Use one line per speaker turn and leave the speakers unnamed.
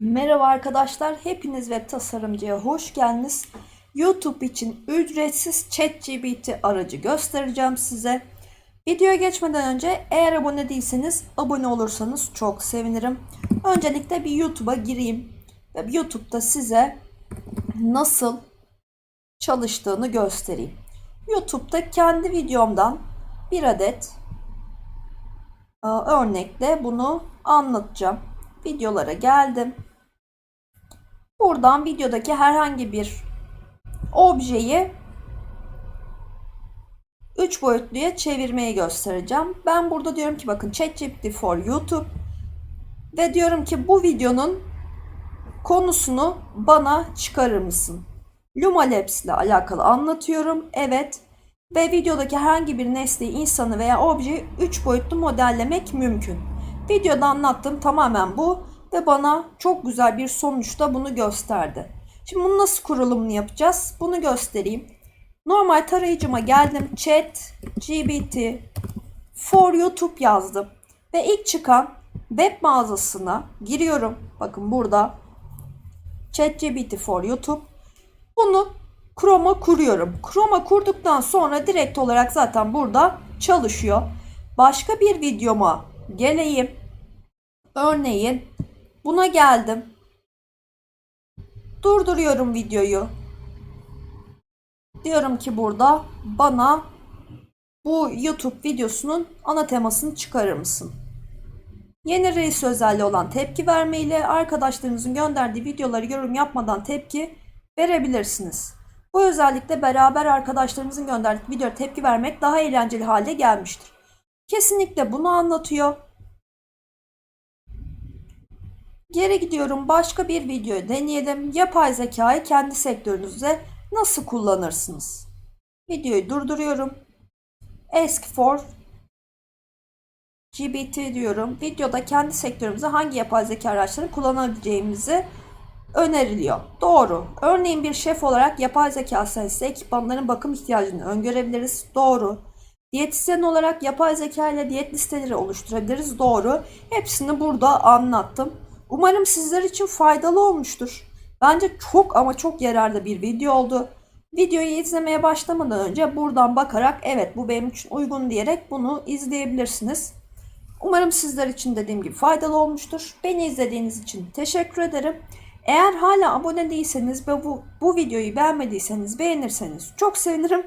Merhaba arkadaşlar, hepiniz web tasarımcıya hoş geldiniz. YouTube için ücretsiz ChatGPT aracı göstereceğim size. Videoya geçmeden önce eğer abone değilseniz abone olursanız çok sevinirim. Öncelikle bir YouTube'a gireyim ve YouTube'da size nasıl çalıştığını göstereyim. YouTube'da kendi videomdan bir adet örnekle bunu anlatacağım. Videolara geldim. Buradan videodaki herhangi bir objeyi 3 boyutluya çevirmeyi göstereceğim. Ben burada diyorum ki bakın ChatGPT for YouTube ve diyorum ki bu videonun konusunu bana çıkarır mısın? Luma Labs ile alakalı anlatıyorum. Evet. Ve videodaki herhangi bir nesneyi, insanı veya objeyi 3 boyutlu modellemek mümkün. Videoda anlattığım tamamen bu ve bana çok güzel bir sonuçta bunu gösterdi. Şimdi bunu nasıl kurulumunu yapacağız? Bunu göstereyim. Normal tarayıcıma geldim. Chat, GBT, for YouTube yazdım. Ve ilk çıkan web mağazasına giriyorum. Bakın burada. ChatGPT for YouTube. Bunu Chrome'a kuruyorum. Chrome'a kurduktan sonra direkt olarak zaten burada çalışıyor. Başka bir videoma geleyim. Örneğin buna geldim. Durduruyorum videoyu. Diyorum ki burada bana bu YouTube videosunun ana temasını çıkarır mısın? Yeni reis özelliği olan tepki verme ile arkadaşlarınızın gönderdiği videoları yorum yapmadan tepki verebilirsiniz. Bu özellikle beraber arkadaşlarınızın gönderdiği videoya tepki vermek daha eğlenceli hale gelmiştir. Kesinlikle bunu anlatıyor. Geri gidiyorum başka bir video deneyelim. Yapay zekayı kendi sektörünüzde nasıl kullanırsınız? Videoyu durduruyorum. Ask for GBT diyorum. Videoda kendi sektörümüzde hangi yapay zeka araçlarını kullanabileceğimizi öneriliyor. Doğru. Örneğin bir şef olarak yapay zeka sayesinde ekipmanların bakım ihtiyacını öngörebiliriz. Doğru. Diyetisyen olarak yapay zeka ile diyet listeleri oluşturabiliriz. Doğru. Hepsini burada anlattım. Umarım sizler için faydalı olmuştur. Bence çok ama çok yararlı bir video oldu. Videoyu izlemeye başlamadan önce buradan bakarak evet bu benim için uygun diyerek bunu izleyebilirsiniz. Umarım sizler için dediğim gibi faydalı olmuştur. Beni izlediğiniz için teşekkür ederim. Eğer hala abone değilseniz ve bu, bu videoyu beğenmediyseniz beğenirseniz çok sevinirim.